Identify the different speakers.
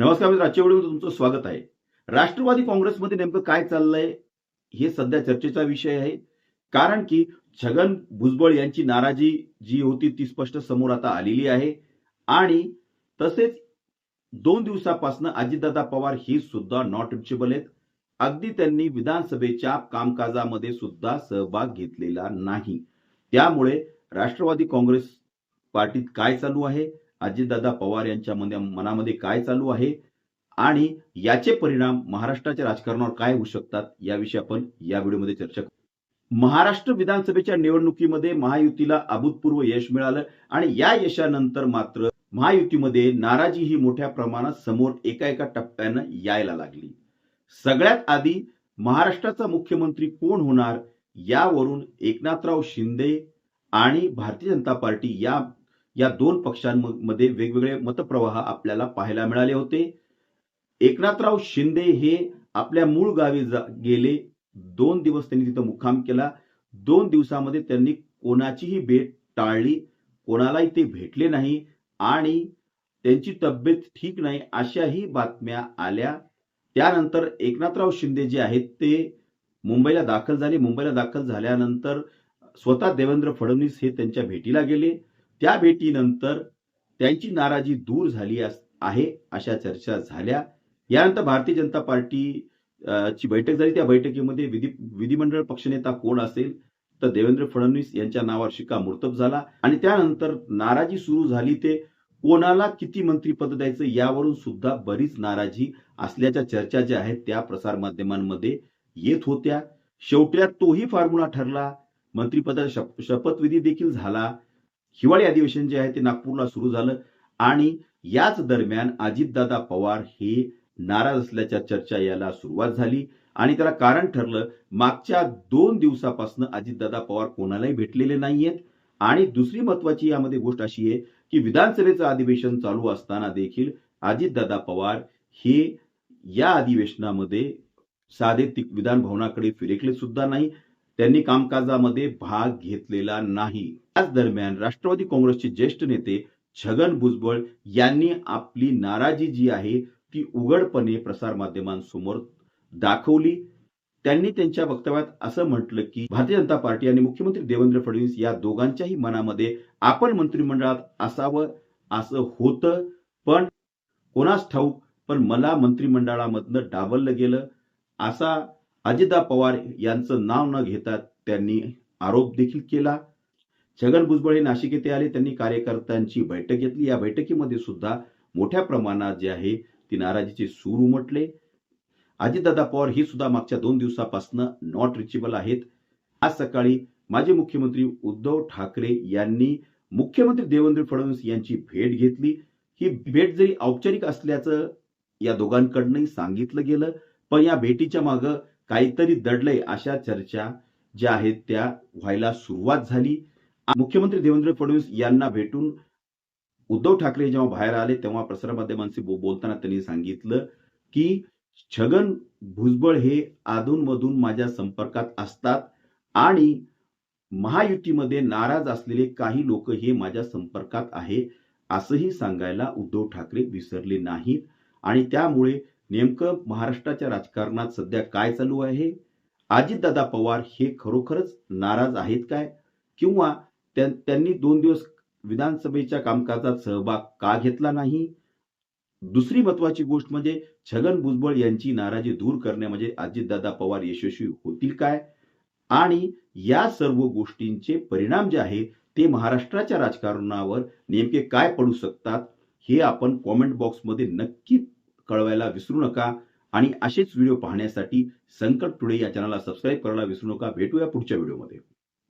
Speaker 1: नमस्कार मित्र आजच्या व्हिडिओमध्ये तुमचं स्वागत आहे. राष्ट्रवादी काँग्रेसमध्ये नेमकं काय चाललंय हे सध्या चर्चेचा विषय आहे. कारण की छगन भुजबळ यांची नाराजी जी होती ती स्पष्ट समोर आता आलेली आहे. आणि तसेच दोन दिवसापासून अजितदादा पवार ही सुद्धा नॉट रिचेबल आहेत. अगदी त्यांनी विधानसभेच्या कामकाजामध्ये सुद्धा सहभाग घेतलेला नाही. त्यामुळे राष्ट्रवादी काँग्रेस पार्टीत काय चालू आहे? अजितदादा पवार यांच्या मनामध्ये काय चालू आहे? आणि याचे परिणाम महाराष्ट्राच्या राजकारणावर काय होऊ शकतात? याविषयी आपण या व्हिडिओमध्ये चर्चा करू. महाराष्ट्र विधानसभेच्या निवडणुकीमध्ये महायुतीला अभूतपूर्व यश मिळालं आणि या यशानंतर मात्र महायुतीमध्ये नाराजी ही मोठ्या प्रमाणात समोर एका एका टप्प्यानं यायला लागली. सगळ्यात आधी महाराष्ट्राचा मुख्यमंत्री कोण होणार? यावरून एकनाथराव शिंदे आणि भारतीय जनता पार्टी या या दोन पक्षांमध्ये वेगवेगळे मतप्रवाह आपल्याला पाहायला मिळाले होते. एकनाथराव शिंदे हे आपल्या मूळ गावी जा- गेले. दोन दिवस त्यांनी तिथं मुक्काम केला. दोन दिवसामध्ये त्यांनी कोणाचीही भेट टाळली. कोणालाही ते भेटले नाही आणि त्यांची तब्येत ठीक नाही अशाही बातम्या आल्या. त्यानंतर एकनाथराव शिंदे जे आहेत ते मुंबईला दाखल झाले. मुंबईला दाखल झाल्यानंतर स्वतः देवेंद्र फडणवीस हे त्यांच्या भेटीला गेले. त्या भेटीनंतर त्यांची नाराजी दूर झाली आहे अशा चर्चा झाल्या. यानंतर भारतीय जनता पार्टी ची बैठक झाली. त्या बैठकीमध्ये विधी विधिमंडळ पक्षनेता कोण असेल तर देवेंद्र फडणवीस यांच्या नावावर शिक्कामोर्तब झाला. आणि त्यानंतर नाराजी सुरू झाली ते कोणाला किती मंत्रीपद द्यायचं यावरून सुद्धा बरीच नाराजी असल्याच्या चर्चा ज्या आहेत त्या प्रसारमाध्यमांमध्ये येत होत्या. शेवट्या तोही फॉर्म्युला ठरला. मंत्रिपदाचा शप- शपथविधी देखील झाला. हिवाळी अधिवेशन जे आहे ते नागपूरला सुरू झालं. आणि याच दरम्यान अजितदादा पवार हे नाराज असल्याच्या चर्चा यायला सुरुवात झाली. आणि त्याला कारण ठरलं मागच्या दोन दिवसापासून अजितदादा पवार कोणालाही भेटलेले नाहीयेत. आणि दुसरी महत्वाची यामध्ये गोष्ट अशी आहे की विधानसभेचं अधिवेशन चालू असताना देखील अजितदादा पवार हे या अधिवेशनामध्ये साधे विधान भवनाकडे फिरकले सुद्धा नाही. त्यांनी कामकाजामध्ये भाग घेतलेला नाही. त्याच दरम्यान राष्ट्रवादी काँग्रेसचे ज्येष्ठ नेते छगन भुजबळ यांनी आपली नाराजी जी आहे ती उघडपणे प्रसारमाध्यमांसमोर दाखवली. त्यांनी त्यांच्या वक्तव्यात असं म्हटलं की भारतीय जनता पार्टी आणि मुख्यमंत्री देवेंद्र फडणवीस या दोघांच्याही मनामध्ये आपण मंत्रिमंडळात असावं असं होतं पण कोणास ठाऊक पण मला मंत्रिमंडळामधनं डावललं गेलं असा अजितदा पवार यांचं नाव न घेता त्यांनी आरोप देखील केला. छगन भुजबळ हे नाशिक येथे आले. त्यांनी कार्यकर्त्यांची बैठक घेतली. या बैठकीमध्ये सुद्धा मोठ्या प्रमाणात जे आहे ती नाराजीचे सूर उमटले. अजितदादा पवार ही सुद्धा मागच्या दोन दिवसापासून नॉट रिचेबल आहेत. आज सकाळी माजी मुख्यमंत्री उद्धव ठाकरे यांनी मुख्यमंत्री देवेंद्र फडणवीस यांची भेट घेतली. ही भेट जरी औपचारिक असल्याचं या दोघांकडनंही सांगितलं गेलं पण या भेटीच्या मागं काहीतरी दडलंय अशा चर्चा ज्या आहेत त्या व्हायला सुरुवात झाली. मुख्यमंत्री देवेंद्र फडणवीस यांना भेटून उद्धव ठाकरे जेव्हा बाहेर आले तेव्हा प्रसारमाध्यमांशी बोलताना त्यांनी सांगितलं की छगन भुजबळ हे अधूनमधून माझ्या संपर्कात असतात आणि महायुतीमध्ये नाराज असलेले काही लोक हे माझ्या संपर्कात आहे असंही सांगायला उद्धव ठाकरे विसरले नाहीत. आणि त्यामुळे नेमकं महाराष्ट्राच्या राजकारणात सध्या काय चालू आहे? अजितदादा पवार हे खरोखरच नाराज आहेत काय? किंवा त्यांनी दोन दिवस विधानसभेच्या कामकाजात सहभाग का घेतला नाही? दुसरी महत्वाची गोष्ट म्हणजे छगन भुजबळ यांची नाराजी दूर करणे म्हणजे अजितदादा पवार यशस्वी होतील काय? आणि या सर्व गोष्टींचे परिणाम जे आहे ते महाराष्ट्राच्या राजकारणावर नेमके काय पडू शकतात हे आपण कॉमेंट बॉक्समध्ये नक्की कळवायला विसरू नका. आणि असेच व्हिडिओ पाहण्यासाठी संकट टुडे या चॅनलला सबस्क्राईब करायला विसरू नका. भेटूया पुढच्या व्हिडिओमध्ये.